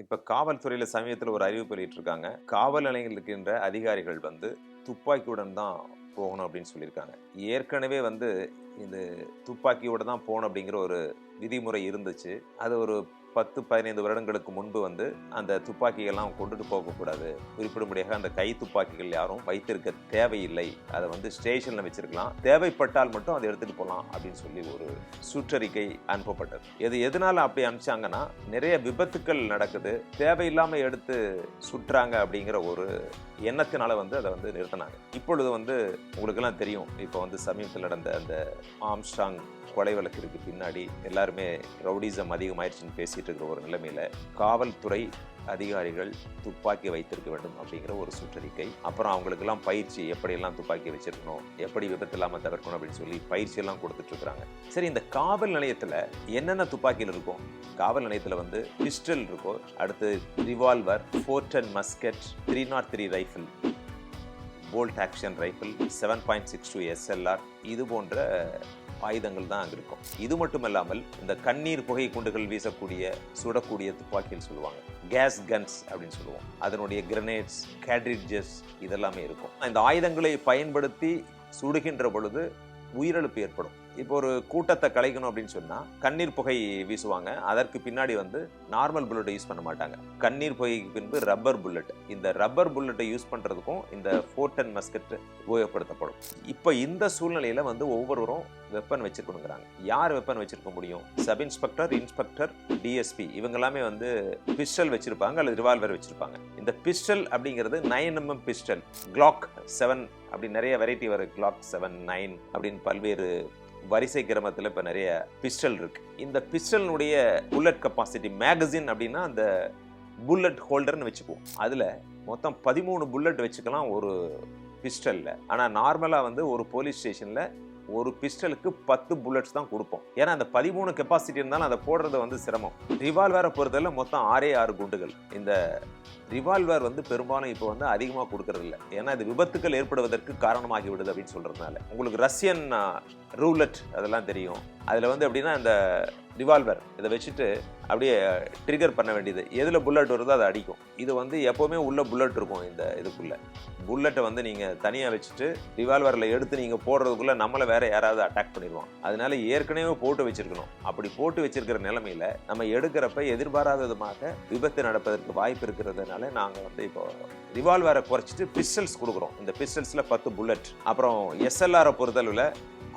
இப்போ காவல்துறையில் சமயத்தில் ஒரு அறிவிப்பு வெளியிட்டிருக்காங்க. காவல் நிலையங்கள் இருக்கின்ற அதிகாரிகள் வந்து துப்பாக்கியுடன் தான் போகணும் அப்படின்னு சொல்லியிருக்காங்க. ஏற்கனவே வந்து இந்த துப்பாக்கியோட தான் போகணும் அப்படிங்கிற ஒரு விதிமுறை இருந்துச்சு. அது ஒரு பத்து பதினைந்து வருடங்களுக்கு முன்பு வந்து அந்த துப்பாக்கிகள்லாம் கொண்டுட்டு போகக்கூடாது. குறிப்பிடும்படியாக அந்த கை துப்பாக்கிகள் யாரும் வைத்திருக்க தேவையில்லை. அதை வந்து ஸ்டேஷனில் வச்சிருக்கலாம். தேவைப்பட்டால் மட்டும் அதை எடுத்துகிட்டு போகலாம் அப்படின்னு சொல்லி ஒரு சுற்றறிக்கை அனுப்பப்பட்டது. இது எதனால அப்படி அனுப்பிச்சாங்கன்னா நிறைய விபத்துக்கள் நடக்குது. தேவையில்லாமல் எடுத்து சுற்றுறாங்க அப்படிங்கிற ஒரு எண்ணத்தினால வந்து அதை வந்து நிறுத்தினாங்க. இப்பொழுது வந்து உங்களுக்கெல்லாம் தெரியும். இப்போ வந்து சமீபத்தில் நடந்த அந்த ஆம்ஸ்டாங் கொலை வழக்கிற்கு பின்னாடி எல்லாருமே ரவுடிசம் அதிகமாயிருச்சுன்னு பேசிட்டு இருக்கிற ஒரு நிலைமையில காவல்துறை அதிகாரிகள் துப்பாக்கி வைத்திருக்க வேண்டும் அப்படிங்கிற ஒரு சுற்றறிக்கை. அப்புறம் அவங்களுக்கெல்லாம் பயிற்சி எப்படியெல்லாம் துப்பாக்கி வச்சிருக்கணும் எப்படி விபத்து இல்லாமல் தவிர்க்கணும் அப்படின்னு சொல்லி பயிற்சி எல்லாம் கொடுத்துட்டு இருக்காங்க சரி இந்த காவல் நிலையத்தில் என்னென்ன துப்பாக்கிகள் இருக்கும் காவல் நிலையத்தில் வந்து பிஸ்டல் இருக்கும் அடுத்து revolver four ten musket three nought three rifle bolt action rifle seven point six two SLR இது போன்ற ஆயுதங்கள் தான் அங்கே இருக்கும். இது மட்டும் இல்லாமல் இந்த கண்ணீர் புகை குண்டுகள் வீசக்கூடிய சுடக்கூடிய துப்பாக்கின்னு சொல்லுவாங்க. கேஸ் கன்ஸ் அப்படின்னு சொல்லுவோம். அதனுடைய கிரனேட்ஸ் கேட்ரிட்ஜஸ் இதெல்லாமே இருக்கும். இந்த ஆயுதங்களை பயன்படுத்தி சுடுகின்ற பொழுது உயிரிழப்பு ஏற்படும். இப்போ ஒரு கூட்டத்தை கலைக்கணும் அப்படின்னு சொன்னால் கண்ணீர் புகை வீசுவாங்க. அதற்கு பின்னாடி வந்து நார்மல் புல்லட்டை யூஸ் பண்ண மாட்டாங்க. கண்ணீர் புகைக்கு பின்பு ரப்பர் புல்லட் இந்த ரப்பர் புல்லட்டை யூஸ் பண்ணுறதுக்கும் இந்த ஃபோர்டன் மஸ்கட் உபயோகப்படுத்தப்படும். இப்போ இந்த சூழ்நிலையில் வந்து ஒவ்வொருவரும் வெப்பன் வச்சுருக்கணுங்கிறாங்க. யார் வெப்பன் வச்சுருக்க முடியும்? சப் இன்ஸ்பெக்டர் இன்ஸ்பெக்டர் டிஎஸ்பி இவங்க எல்லாமே வந்து பிஸ்டல் வச்சுருப்பாங்க அல்லது ரிவால்வர் வச்சுருப்பாங்க. இந்த பிஸ்டல் அப்படிங்கிறது nine MM pistol Glock seven அப்படி நிறைய வெரைட்டி வரும். கிளாக் செவன் நைன் அப்படின்னு பல்வேறு வரிசை கிரமத்தில் இப்போ நிறைய பிஸ்டல் இருக்கு. இந்த பிஸ்டலினுடைய புல்லட் கெப்பாசிட்டி மேகசின் அப்படின்னா அந்த புல்லட் ஹோல்டர்னு வச்சுக்குவோம். அதில் மொத்தம் பதிமூணு புல்லட் வச்சுக்கலாம் ஒரு பிஸ்டலில் ஆனால் நார்மலாக வந்து ஒரு போலீஸ் ஸ்டேஷனில் ஒரு பிஸ்டலுக்கு பத்து புல்லட்ஸ் தான் கொடுப்போம். ஏன்னா அந்த பதிமூணு கெப்பாசிட்டி இருந்தாலும் அதை போடுறது வந்து சிரமம். ரிவால்வரை பொறுத்தவரை மொத்தம் ஆறே ஆறு குண்டுகள். இந்த ரிவால்வர் வந்து பெரும்பாலும் இப்போ வந்து அதிகமாக கொடுக்கறது இல்லை ஏன்னா இது விபத்துக்கள் ஏற்படுவதற்கு காரணமாகி விடுது அப்படின்னு சொல்கிறதுனால உங்களுக்கு ரஷ்யன் ரூலட் அதெல்லாம் தெரியும். அதில் வந்து எப்படின்னா இந்த ரிவால்வர் இதை வச்சுட்டு அப்படியே ட்ரிகர் பண்ண வேண்டியது. எதில் புல்லட் வருதோ அதை அடிக்கும். இது வந்து எப்போவுமே உள்ள புல்லட் இருக்கும் இந்த இதுக்குள்ளே. புல்லட்டை வந்து நீங்கள் தனியாக வச்சுட்டு ரிவால்வரில் எடுத்து நீங்கள் போடுறதுக்குள்ளே நம்மளை வேறு யாராவது அட்டாக் பண்ணிடுவான். அதனால ஏற்கனவே போட்டு வச்சுருக்கணும். அப்படி போட்டு வச்சுருக்கிற நிலமையில நம்ம எடுக்கிறப்ப எதிர்பாராத விதமாக விபத்து நடப்பதற்கு வாய்ப்பு இருக்கிறதுனால நாங்கள் வந்து இப்போ ரிவால்வரை குறைச்சிட்டு பிஸ்டல்ஸ் கொடுக்குறோம். இந்த பிஸ்டல்ஸில் பத்து புல்லட் அப்புறம் எஸ்எல்ஆரை பொறுத்தளவில்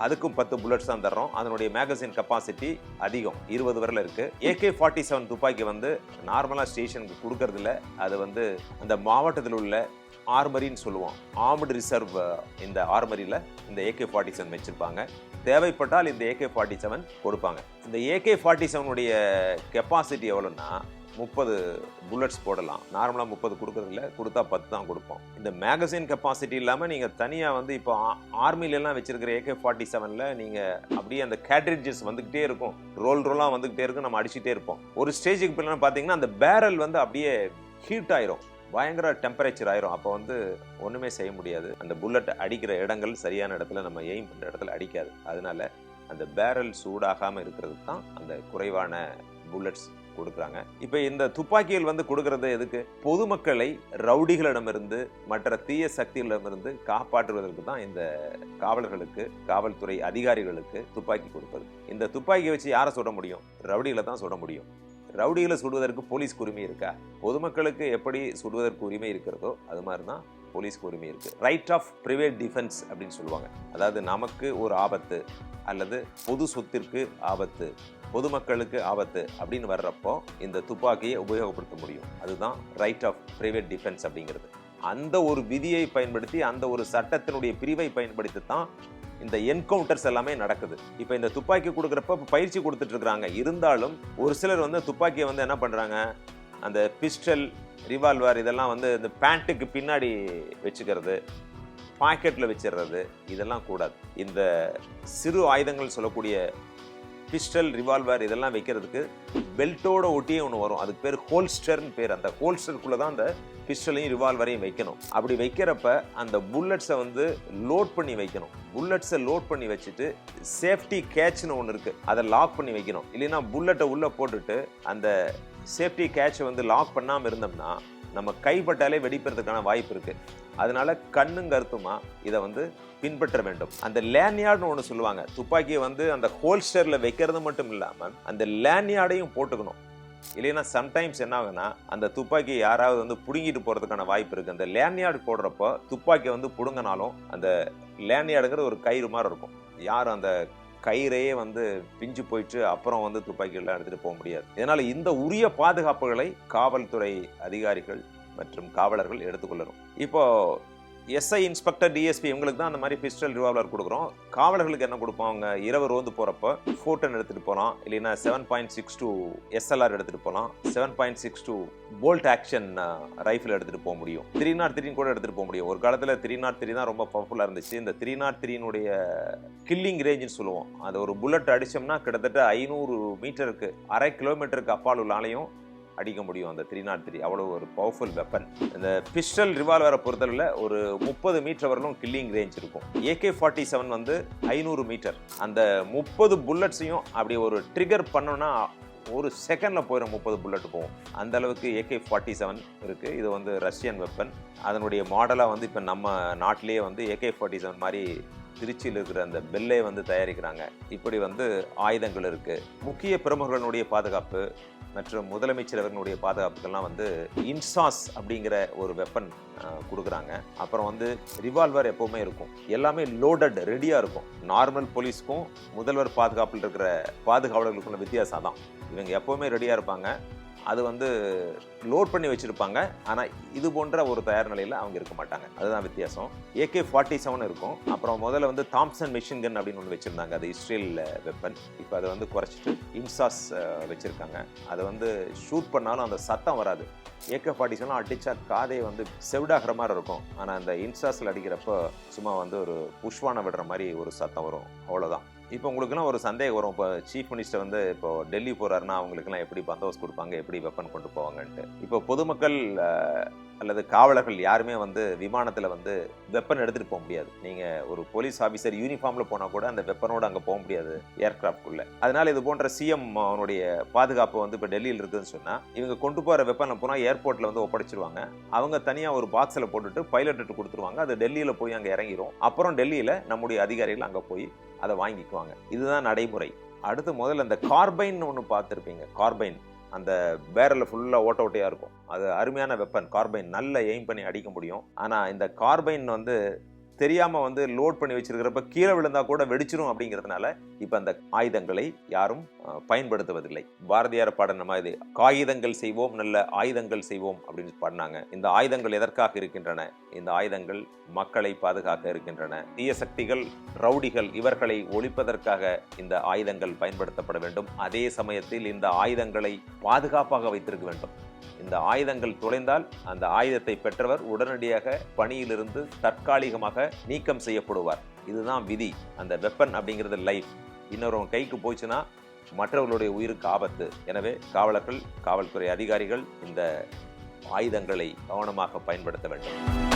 அதுக்கும் பத்து புல்லட்ஸ் தான் தர்றோம். அதனுடைய மேகசின் கெப்பாசிட்டி அதிகம். இருபது வரல இருக்கு. ஏகே ஃபார்ட்டி செவன் துப்பாக்கி வந்து நார்மலாக ஸ்டேஷனுக்கு கொடுக்கறது அது வந்து அந்த மாவட்டத்தில் உள்ள ஆர்மரின்னு சொல்லுவோம். ஆர்மடு ரிசர்வ் இந்த ஆர்மரியில் இந்த ஏகே ஃபார்ட்டி செவன் வச்சுருப்பாங்க. தேவைப்பட்டால் இந்த ஏகே ஃபார்ட்டி செவன் கொடுப்பாங்க. இந்த ஏகே ஃபார்ட்டி செவனுடைய கெப்பாசிட்டி எவ்வளோன்னா முப்பது புல்லட்ஸ் போடலாம். நார்மலாக முப்பது கொடுக்குறதில்ல கொடுத்தா பத்து தான் கொடுப்போம். இந்த மேகசின் கெப்பாசிட்டி இல்லாமல் நீங்கள் தனியாக வந்து இப்போ ஆர்மிலெலாம் வச்சுருக்கிற ஏகே ஃபார்ட்டி செவனில் நீங்கள் அப்படியே அந்த கேட்ரிட்ஜஸ் வந்துக்கிட்டே இருக்கும். ரோல் ரோலாக வந்துக்கிட்டே இருக்கும் நம்ம அடிச்சுட்டே இருப்போம். ஒரு ஸ்டேஜுக்கு பின்னாடி பார்த்தீங்கன்னா அந்த பேரல் வந்து அப்படியே ஹீட் ஆயிரும். பயங்கர டெம்பரேச்சர் ஆயிரும். அப்போ வந்து ஒன்றுமே செய்ய முடியாது. அந்த புல்லட் அடிக்கிற இடங்கள் சரியான இடத்துல நம்ம எய்ம் பண்ணுற இடத்துல அடிக்காது. அதனால அந்த பேரல் சூடாகாமல் இருக்கிறது தான் அந்த குறைவான புல்லட்ஸ் கொடுக்குறாங்க. இப்போ இந்த துப்பாக்கிகள் வந்து கொடுக்கறது எதுக்கு? பொதுமக்களை ரவுடிகளிடமிருந்து மற்ற தீய சக்திகளிடமிருந்து காப்பாற்றுவதற்கு தான் இந்த காவலர்களுக்கு காவல்துறை அதிகாரிகளுக்கு துப்பாக்கி கொடுப்பது. இந்த துப்பாக்கியை வச்சு யாரை சுட முடியும்? ரவுடிகளை தான் சுட முடியும். ரவுடிகளை சுடுவதற்கு போலீஸ் உரிமை இருக்கா? பொதுமக்களுக்கு எப்படி சுடுவதற்கு உரிமை இருக்கிறதோ அது மாதிரி தான் போலீஸ்க்கு உரிமை இருக்குது ரைட் ஆஃப் ப்ரைவேட் டிஃபென்ஸ் அப்படின்னு சொல்லுவாங்க. அதாவது நமக்கு ஒரு ஆபத்து அல்லது பொது சொத்திற்கு ஆபத்து பொதுமக்களுக்கு ஆபத்து அப்படின்னு வர்றப்போ இந்த துப்பாக்கியை உபயோகப்படுத்த முடியும். அதுதான் ரைட் ஆஃப் பிரைவேட் டிஃபென்ஸ் அப்படிங்கிறது. அந்த ஒரு விதியை பயன்படுத்தி அந்த ஒரு சட்டத்தினுடைய பிரிவை பயன்படுத்தி தான் இந்த என்கவுண்டர்ஸ் எல்லாமே நடக்குது. இப்போ இந்த துப்பாக்கி கொடுக்குறப்ப பயிற்சி கொடுத்துட்டு இருக்கிறாங்க. இருந்தாலும் ஒரு சிலர் வந்து துப்பாக்கியை வந்து என்ன பண்ணுறாங்க அந்த பிஸ்டல் ரிவால்வர் இதெல்லாம் வந்து இந்த பேண்ட்டுக்கு பின்னாடி வச்சுக்கிறது. பாக்கெட்டில் வச்சிடுறது இதெல்லாம் கூடாது. இந்த சிறு ஆயுதங்கள் சொல்லக்கூடிய பிஸ்டல் ரிவால்வர் இதெல்லாம் வைக்கிறதுக்கு பெல்ட்டோட ஒட்டியே ஒன்று வரும். அதுக்கு பேர் ஹோல்ஸ்டர்னு பேர். அந்த ஹோல்ஸ்டருக்குள்ளே தான் அந்த பிஸ்டலையும் ரிவால்வரையும் வைக்கணும். அப்படி வைக்கிறப்ப அந்த புல்லட்ஸை வந்து லோட் பண்ணி வைக்கணும். புல்லட்ஸை லோட் பண்ணி வச்சுட்டு சேஃப்டி கேட்ச்னு ஒன்று இருக்குது அதை லாக் பண்ணி வைக்கணும். இல்லைன்னா புல்லட்டை உள்ளே போட்டுட்டு அந்த சேஃப்டி கேட்சை வந்து லாக் பண்ணாமல் இருந்தோம்னா நம்ம கைப்பட்டாலே வெடிப்பதற்கான வாய்ப்பு இருக்குது அதனால கண்ணும் கருத்துமா இதை வந்து பின்பற்ற வேண்டும். அந்த லேன்யார்டுன்னு ஒன்று சொல்லுவாங்க. துப்பாக்கியை வந்து அந்த ஹோல்ஸ்டரில் வைக்கிறது மட்டும் இல்லாமல் அந்த லேன்யார்டையும் போட்டுக்கணும். இல்லைன்னா சம்டைம்ஸ் என்ன ஆகுதுன்னா அந்த துப்பாக்கி யாராவது வந்து பிடுங்கிட்டு போகிறதுக்கான வாய்ப்பு இருக்குது அந்த லேன்யார்டு போடுறப்போ துப்பாக்கியை வந்து பிடுங்கினாலும் அந்த லேன்யார்டுங்கிறது ஒரு கயிறு மாதிரி இருக்கும். யார் அந்த கயிறையே வந்து பிஞ்சு போயிட்டு அப்புறம் வந்து துப்பாக்கியெல்லாம் எடுத்துகிட்டு போக முடியாது. இதனால் இந்த உரிய பாதுகாப்புகளை காவல்துறை அதிகாரிகள் மற்றும் காவலர்கள் எடுத்துக்கொள்ளணும். இப்போ எஸ்ஐ இன்ஸ்பெக்டர் டிஎஸ்பி இவங்களுக்கு தான் அந்த மாதிரி பிஸ்டல் ரிவால்வர் கொடுக்குறோம். காவலர்களுக்கு என்ன கொடுப்போம்? அவங்க இரவு ரோந்து போகிறப்போ ஃபோட்டன் எடுத்துகிட்டு போகலாம் இல்லைன்னா seven point six two SLR எடுத்துகிட்டு போகலாம் seven point six two bolt action rifle எடுத்துகிட்டு போக முடியும். த்ரீ நாட் த்ரீ கூட எடுத்துகிட்டு போக முடியும். ஒரு காலத்தில் த்ரீ நாட் த்ரீ தான் ரொம்ப பவர்ஃபுல்லாக இருந்துச்சு. இந்த த்ரீ நாட் த்ரீனுடைய கில்லிங் ரேஞ்சுன்னு சொல்லுவோம். அது ஒரு புல்லட் அடித்தோம்னா கிட்டத்தட்ட ஐநூறு மீட்டருக்கு அரை கிலோமீட்டருக்கு அப்பால் உள்ளாலையும் அடிக்க முடியும் அந்த த்ரீ நாட் த்ரீ. அவ்வளோ ஒரு பவர்ஃபுல் வெப்பன் இந்த பிஸ்டல் ரிவால்வரை பொறுத்தளவில் ஒரு முப்பது மீட்டர் வரலும் கில்லிங் ரேஞ்ச் இருக்கும். ஏகே ஃபார்ட்டி செவன் வந்து ஐநூறு மீட்டர் அந்த முப்பது புல்லட்ஸையும் அப்படி ஒரு ட்ரிகர் பண்ணோன்னா ஒரு செகண்டில் போயிடும் முப்பது புல்லட் போகும் அந்த அளவுக்கு ஏகே ஃபார்ட்டி செவன் இருக்குது இது வந்து ரஷ்யன் வெப்பன் அதனுடைய மாடலாக வந்து இப்போ நம்ம நாட்டிலேயே வந்து ஏகே ஃபார்ட்டி செவன் மாதிரி திருச்சியில் இருக்கிற அந்த பெல்லே வந்து தயாரிக்கிறாங்க. இப்படி வந்து ஆயுதங்கள் இருக்குது முக்கிய பிரமுகர்களுடைய பாதுகாப்பு மற்றும் முதலமைச்சர் அவர்களுடைய பாதுகாப்புக்கெல்லாம் வந்து இன்சாஸ் அப்படிங்கிற ஒரு வெப்பன் கொடுக்குறாங்க. அப்புறம் வந்து ரிவால்வர் எப்போவுமே இருக்கும். எல்லாமே லோடட் ரெடியாக இருக்கும். நார்மல் போலீஸ்க்கும் முதல்வர் பாதுகாப்பில் இருக்கிற பாதுகாவலர்களுக்குள்ள வித்தியாசம் தான் இவங்க எப்போவுமே ரெடியாக இருப்பாங்க. அது வந்து லோட் பண்ணி வச்சுருப்பாங்க. ஆனால் இது போன்ற ஒரு தயார் நிலையில் அவங்க இருக்க மாட்டாங்க. அதுதான் வித்தியாசம். ஏகே ஃபார்ட்டி செவன் இருக்கும். அப்புறம் முதல்ல வந்து தாம்சன் மிஷின் கன் அப்படின்னு ஒன்று வச்சுருந்தாங்க. அது இஸ்ரேல் வெப்பன் இப்போ அதை வந்து குறைச்சிட்டு இன்சாஸ் வச்சுருக்காங்க. அதை வந்து ஷூட் பண்ணாலும் அந்த சத்தம் வராது. ஏகே ஃபார்ட்டி செவன் அடித்தா காதையை வந்து செவிடாகிற மாதிரி இருக்கும். ஆனால் அந்த இன்சாஸில் அடிக்கிறப்போ சும்மா வந்து ஒரு புஷ்வானை விடுற மாதிரி ஒரு சத்தம் வரும். அவ்வளோதான் இப்போ உங்களுக்குலாம் ஒரு சந்தேகம் வரும். இப்போ சீஃப் மினிஸ்டர் வந்து இப்போ டெல்லி போகிறாருன்னா அவங்களுக்குலாம் எப்படி பந்தோபஸ்து கொடுப்பாங்க? எப்படி வெப்பன் கொண்டு போவாங்கன்ட்டு? இப்போ பொதுமக்கள் அல்லது காவலர்கள் யாருமே வந்து விமானத்தில் வந்து வெப்பன் எடுத்துகிட்டு போக முடியாது. நீங்கள் ஒரு போலீஸ் ஆஃபீஸர் யூனிஃபார்மில் போனால் கூட அந்த வெப்பனோடு அங்கே போக முடியாது ஏர்க்ராஃப்ட்குள்ளே அதனால் இது போன்ற சிஎம் அவனுடைய பாதுகாப்பு வந்து இப்போ டெல்லியில் இருக்குதுன்னு சொன்னால் இவங்க கொண்டு போகிற வெப்பனில் போனால் ஏர்போர்ட்டில் வந்து ஒப்படைச்சிருவாங்க. அவங்க தனியாக ஒரு பாக்ஸில் போட்டுட்டு பைலட்டு கொடுத்துருவாங்க. அது டெல்லியில் போய் அங்கே இறங்கிரும். அப்புறம் டெல்லியில் நம்முடைய அதிகாரிகள் அங்கே போய் அதை வாங்கிக்குவாங்க. இதுதான் நடைமுறை. அடுத்து முதல்ல இந்த கார்பைன் ஒன்று பார்த்துருப்பீங்க. கார்பைன் அந்த பேரலில் ஃபுல்லாக ஓட்ட ஓட்டையாக இருக்கும். அது அருமையான வெப்பன் கார்பைன் நல்ல எய்ம் பண்ணி அடிக்க முடியும். ஆனால் இந்த கார்பைன் வந்து தெரியாமல் வந்து லோட் பண்ணி வச்சிருக்கிறப்ப கீழே விழுந்தா கூட வெடிச்சிரும் அப்படிங்கிறதுனால இப்போ அந்த ஆயுதங்களை யாரும் பயன்படுத்துவதில்லை. பாரதியார் பாடின மாதிரி காகிதங்கள் செய்வோம் நல்ல ஆயுதங்கள் செய்வோம் அப்படின்னு பாடினாங்க. இந்த ஆயுதங்கள் எதற்காக இருக்கின்றன? இந்த ஆயுதங்கள் மக்களை பாதுகாக்க இருக்கின்றன. தீய சக்திகள் ரவுடிகள் இவர்களை ஒழிப்பதற்காக இந்த ஆயுதங்கள் பயன்படுத்தப்பட வேண்டும். அதே சமயத்தில் இந்த ஆயுதங்களை பாதுகாப்பாக வைத்திருக்க வேண்டும். இந்த ஆயுதங்கள் தொலைந்தால் அந்த ஆயுதத்தை பெற்றவர் உடனடியாக பணியிலிருந்து தற்காலிகமாக நீக்கம் செய்யப்படுவார். இதுதான் விதி. அந்த வெப்பன் அப்படிங்கிறது லைஃப் இன்னொருவன் கைக்கு போச்சுன்னா மற்றவர்களுடைய உயிருக்கு ஆபத்து. எனவே காவலர்கள் காவல்துறை அதிகாரிகள் இந்த ஆயுதங்களை கவனமாக பயன்படுத்த வேண்டும்.